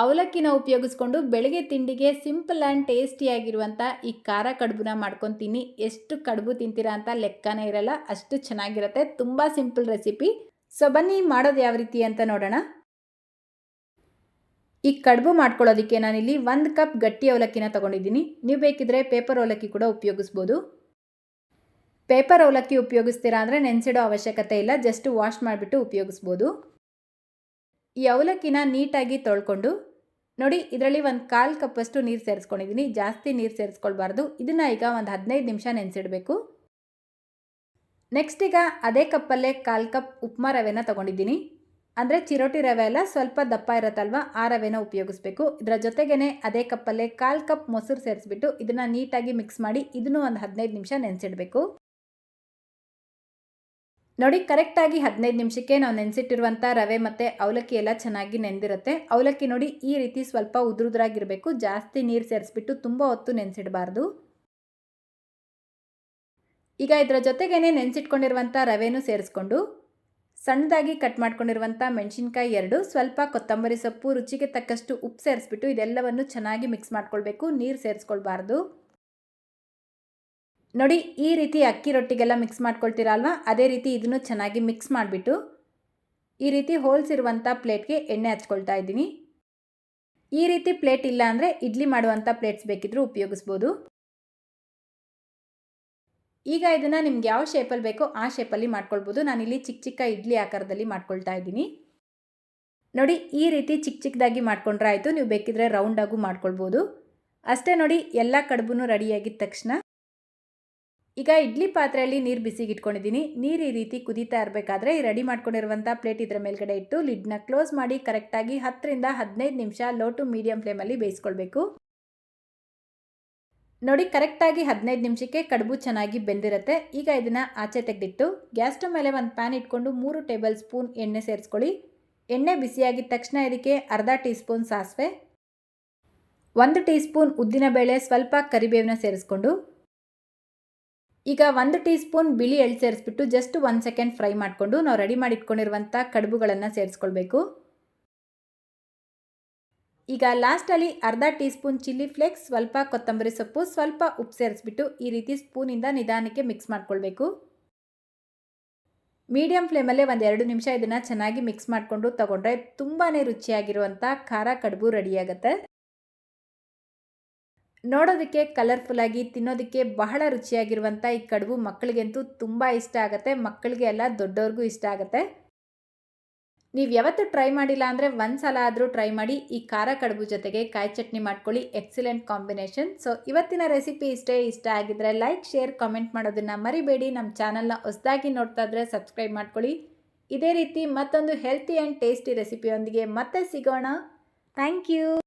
ಅವಲಕ್ಕಿನ ಉಪಯೋಗಿಸ್ಕೊಂಡು ಬೆಳಗ್ಗೆ ತಿಂಡಿಗೆ ಸಿಂಪಲ್ ಆ್ಯಂಡ್ ಟೇಸ್ಟಿಯಾಗಿರುವಂಥ ಈ ಖಾರ ಕಡುಬುನ ಮಾಡ್ಕೊತೀನಿ ಎಷ್ಟು ಕಡುಬು ತಿಂತೀರಾ ಅಂತ ಲೆಕ್ಕನೇ ಇರಲ್ಲ, ಅಷ್ಟು ಚೆನ್ನಾಗಿರುತ್ತೆ. ತುಂಬ ಸಿಂಪಲ್ ರೆಸಿಪಿ. ಸೊ, ಬನ್ನಿ ಮಾಡೋದು ಯಾವ ರೀತಿ ಅಂತ ನೋಡೋಣ. ಈ ಕಡುಬು ಮಾಡ್ಕೊಳ್ಳೋದಕ್ಕೆ ನಾನಿಲ್ಲಿ ಒಂದು ಕಪ್ ಗಟ್ಟಿ ಅವಲಕ್ಕಿನ ತೊಗೊಂಡಿದ್ದೀನಿ. ನೀವು ಬೇಕಿದ್ರೆ ಪೇಪರ್ ಅವಲಕ್ಕಿ ಕೂಡ ಉಪಯೋಗಿಸ್ಬೋದು. ಪೇಪರ್ ಅವಲಕ್ಕಿ ಉಪಯೋಗಿಸ್ತೀರಾ ಅಂದರೆ ನೆನೆಸಿಡೋ ಅವಶ್ಯಕತೆ ಇಲ್ಲ, ಜಸ್ಟ್ ವಾಶ್ ಮಾಡಿಬಿಟ್ಟು ಉಪಯೋಗಿಸ್ಬೋದು. ಈ ಅವಲಕ್ಕಿನ ನೀಟಾಗಿ ತೊಳ್ಕೊಂಡು ನೋಡಿ, ಇದರಲ್ಲಿ ಒಂದು ಕಾಲು ಕಪ್ಪಷ್ಟು ನೀರು ಸೇರಿಸ್ಕೊಂಡಿದ್ದೀನಿ ಜಾಸ್ತಿ ನೀರು ಸೇರಿಸ್ಕೊಳ್ಬಾರ್ದು. ಇದನ್ನು ಈಗ ಒಂದು ಹದಿನೈದು ನಿಮಿಷ ನೆನೆಸಿಡಬೇಕು. ನೆಕ್ಸ್ಟ್ ಈಗ ಅದೇ ಕಪ್ಪಲ್ಲೇ ಕಾಲು ಕಪ್ ಉಪ್ಮಾ ರವೆನ ತೊಗೊಂಡಿದ್ದೀನಿ. ಅಂದರೆ ಚಿರೋಟಿ ರವೆ ಎಲ್ಲ ಸ್ವಲ್ಪ ದಪ್ಪ ಇರುತ್ತಲ್ವ, ಆ ರವೆನ ಉಪಯೋಗಿಸ್ಬೇಕು. ಇದರ ಜೊತೆಗೇ ಅದೇ ಕಪ್ಪಲ್ಲೇ ಕಾಲು ಕಪ್ ಮೊಸರು ಸೇರಿಸ್ಬಿಟ್ಟು ಇದನ್ನು ನೀಟಾಗಿ ಮಿಕ್ಸ್ ಮಾಡಿ, ಇದನ್ನು ಒಂದು ಹದಿನೈದು ನಿಮಿಷ ನೆನೆಸಿಡಬೇಕು. ನೋಡಿ, ಕರೆಕ್ಟಾಗಿ ಹದಿನೈದು ನಿಮಿಷಕ್ಕೆ ನಾವು ನೆನೆಸಿಟ್ಟಿರುವಂಥ ರವೆ ಮತ್ತು ಅವಲಕ್ಕಿ ಎಲ್ಲ ಚೆನ್ನಾಗಿ ನೆಂದಿರುತ್ತೆ. ಅವಲಕ್ಕಿ ನೋಡಿ, ಈ ರೀತಿ ಸ್ವಲ್ಪ ಉದುರುದ್ರಾಗಿರಬೇಕು. ಜಾಸ್ತಿ ನೀರು ಸೇರಿಸ್ಬಿಟ್ಟು ತುಂಬ ಹೊತ್ತು ನೆನೆಸಿಡಬಾರ್ದು. ಈಗ ಇದರ ಜೊತೆಗೇನೆ ನೆನೆಸಿಟ್ಕೊಂಡಿರುವಂಥ ರವೆನೂ ಸೇರಿಸ್ಕೊಂಡು, ಸಣ್ಣದಾಗಿ ಕಟ್ ಮಾಡ್ಕೊಂಡಿರುವಂಥ ಮೆಣಸಿನ್ಕಾಯಿ ಎರಡು, ಸ್ವಲ್ಪ ಕೊತ್ತಂಬರಿ ಸೊಪ್ಪು, ರುಚಿಗೆ ತಕ್ಕಷ್ಟು ಉಪ್ಪು ಸೇರಿಸ್ಬಿಟ್ಟು ಇದೆಲ್ಲವನ್ನು ಚೆನ್ನಾಗಿ ಮಿಕ್ಸ್ ಮಾಡ್ಕೊಳ್ಬೇಕು. ನೀರು ಸೇರಿಸ್ಕೊಳ್ಬಾರ್ದು. ನೋಡಿ, ಈ ರೀತಿ ಅಕ್ಕಿ ರೊಟ್ಟಿಗೆಲ್ಲ ಮಿಕ್ಸ್ ಮಾಡ್ಕೊಳ್ತೀರಲ್ವ? ಅಲ್ವಾ ಅದೇ ರೀತಿ ಇದನ್ನು ಚೆನ್ನಾಗಿ ಮಿಕ್ಸ್ ಮಾಡಿಬಿಟ್ಟು, ಈ ರೀತಿ ಹೋಲ್ಸ್ ಇರುವಂಥ ಪ್ಲೇಟ್ಗೆ ಎಣ್ಣೆ ಹಚ್ಕೊಳ್ತಾ ಇದ್ದೀನಿ. ಈ ರೀತಿ ಪ್ಲೇಟ್ ಇಲ್ಲ ಅಂದರೆ ಇಡ್ಲಿ ಮಾಡುವಂಥ ಪ್ಲೇಟ್ಸ್ ಬೇಕಿದ್ರೂ ಉಪಯೋಗಿಸ್ಬೋದು. ಈಗ ಇದನ್ನು ನಿಮ್ಗೆ ಯಾವ ಶೇಪಲ್ಲಿ ಬೇಕೋ ಆ ಶೇಪಲ್ಲಿ ಮಾಡ್ಕೊಳ್ಬೋದು. ನಾನಿಲ್ಲಿ ಚಿಕ್ಕ ಚಿಕ್ಕ ಇಡ್ಲಿ ಆಕಾರದಲ್ಲಿ ಮಾಡ್ಕೊಳ್ತಾ ಇದ್ದೀನಿ. ನೋಡಿ, ಈ ರೀತಿ ಚಿಕ್ಕ ಚಿಕ್ಕದಾಗಿ ಮಾಡ್ಕೊಂಡ್ರೆ ಆಯಿತು. ನೀವು ಬೇಕಿದ್ರೆ ರೌಂಡಾಗೂ ಮಾಡ್ಕೊಳ್ಬೋದು. ಅಷ್ಟೇ ನೋಡಿ, ಎಲ್ಲ ಕಡುಬು ರೆಡಿಯಾಗಿದ್ದ ತಕ್ಷಣ ಈಗ ಇಡ್ಲಿ ಪಾತ್ರೆಯಲ್ಲಿ ನೀರು ಬಿಸಿಗೆ ಇಟ್ಕೊಂಡಿದ್ದೀನಿ ನೀರು ಈ ರೀತಿ ಕುದೀತಾ ಇರಬೇಕಾದ್ರೆ ರೆಡಿ ಮಾಡ್ಕೊಂಡಿರುವಂಥ ಪ್ಲೇಟ್ ಇದರ ಮೇಲ್ಗಡೆ ಇಟ್ಟು ಲಿಡ್ನ ಕ್ಲೋಸ್ ಮಾಡಿ ಕರೆಕ್ಟಾಗಿ ಹತ್ತರಿಂದ ಹದಿನೈದು ನಿಮಿಷ ಲೋ ಟು ಮೀಡಿಯಂ ಫ್ಲೇಮಲ್ಲಿ ಬೇಯಿಸ್ಕೊಳ್ಬೇಕು. ನೋಡಿ ಕರೆಕ್ಟಾಗಿ ಹದಿನೈದು ನಿಮಿಷಕ್ಕೆ ಕಡುಬು ಚೆನ್ನಾಗಿ ಬೆಂದಿರುತ್ತೆ. ಈಗ ಇದನ್ನು ಆಚೆ ತೆಗೆದಿಟ್ಟು ಗ್ಯಾಸ್ ಸ್ಟವ್ ಮೇಲೆ ಒಂದು ಪ್ಯಾನ್ ಇಟ್ಕೊಂಡು ಮೂರು ಟೇಬಲ್ ಸ್ಪೂನ್ ಎಣ್ಣೆ ಸೇರಿಸ್ಕೊಳ್ಳಿ. ಎಣ್ಣೆ ಬಿಸಿಯಾಗಿದ ತಕ್ಷಣ ಇದಕ್ಕೆ ಅರ್ಧ ಟೀ ಸ್ಪೂನ್ ಸಾಸಿವೆ, ಒಂದು ಟೀ ಸ್ಪೂನ್ ಉದ್ದಿನಬೇಳೆ, ಸ್ವಲ್ಪ ಕರಿಬೇವನ್ನ ಸೇರಿಸ್ಕೊಂಡು ಈಗ ಒಂದು ಟೀ ಸ್ಪೂನ್ ಬಿಳಿ ಎಳ್ಳು ಸೇರಿಸ್ಬಿಟ್ಟು ಜಸ್ಟ್ ಒಂದು ಸೆಕೆಂಡ್ ಫ್ರೈ ಮಾಡಿಕೊಂಡು ನಾವು ರೆಡಿ ಮಾಡಿ ಇಟ್ಕೊಂಡಿರುವಂಥ ಕಡುಬುಗಳನ್ನು ಸೇರಿಸ್ಕೊಳ್ಬೇಕು. ಈಗ ಲಾಸ್ಟಲ್ಲಿ ಅರ್ಧ ಟೀ ಸ್ಪೂನ್ ಚಿಲ್ಲಿ ಫ್ಲೇಕ್ಸ್, ಸ್ವಲ್ಪ ಕೊತ್ತಂಬರಿ ಸೊಪ್ಪು, ಸ್ವಲ್ಪ ಉಪ್ಪು ಸೇರಿಸ್ಬಿಟ್ಟು ಈ ರೀತಿ ಸ್ಪೂನಿಂದ ನಿಧಾನಕ್ಕೆ ಮಿಕ್ಸ್ ಮಾಡ್ಕೊಳ್ಬೇಕು. ಮೀಡಿಯಂ ಫ್ಲೇಮಲ್ಲೇ ಒಂದು ಎರಡು ನಿಮಿಷ ಇದನ್ನು ಚೆನ್ನಾಗಿ ಮಿಕ್ಸ್ ಮಾಡಿಕೊಂಡು ತಗೊಂಡ್ರೆ ತುಂಬಾ ರುಚಿಯಾಗಿರುವಂಥ ಖಾರ ಕಡುಬು ರೆಡಿಯಾಗುತ್ತೆ ನೋಡೋದಕ್ಕೆ ಕಲರ್ಫುಲ್ಲಾಗಿ ತಿನ್ನೋದಕ್ಕೆ ಬಹಳ ರುಚಿಯಾಗಿರುವಂಥ ಈ ಕಡುಬು ಮಕ್ಕಳಿಗಂತೂ ತುಂಬ ಇಷ್ಟ ಆಗುತ್ತೆ. ಮಕ್ಕಳಿಗೆ ಎಲ್ಲ ದೊಡ್ಡವ್ರಿಗೂ ಇಷ್ಟ ಆಗುತ್ತೆ. ನೀವು ಯಾವತ್ತೂ ಟ್ರೈ ಮಾಡಿಲ್ಲ ಅಂದರೆ ಒಂದು ಸಲ ಆದರೂ ಟ್ರೈ ಮಾಡಿ, ಈ ಖಾರ ಕಡುಬು ಜೊತೆಗೆ ಕಾಯಿ ಚಟ್ನಿ ಮಾಡ್ಕೊಳ್ಳಿ. ಎಕ್ಸಲೆಂಟ್ ಕಾಂಬಿನೇಷನ್ ಸೊ ಇವತ್ತಿನ ರೆಸಿಪಿ ಇಷ್ಟೇ ಇಷ್ಟ ಆಗಿದ್ರೆ ಲೈಕ್ ಶೇರ್ ಕಾಮೆಂಟ್ ಮಾಡೋದನ್ನು ಮರಿಬೇಡಿ. ನಮ್ಮ ಚಾನಲ್ನ ಹೊಸದಾಗಿ ನೋಡ್ತಾ ಇದ್ರೆ ಸಬ್ಸ್ಕ್ರೈಬ್ ಮಾಡ್ಕೊಳ್ಳಿ. ಇದೇ ರೀತಿ ಮತ್ತೊಂದು ಹೆಲ್ತಿ ಆ್ಯಂಡ್ ಟೇಸ್ಟಿ ರೆಸಿಪಿಯೊಂದಿಗೆ ಮತ್ತೆ ಸಿಗೋಣ. Thank you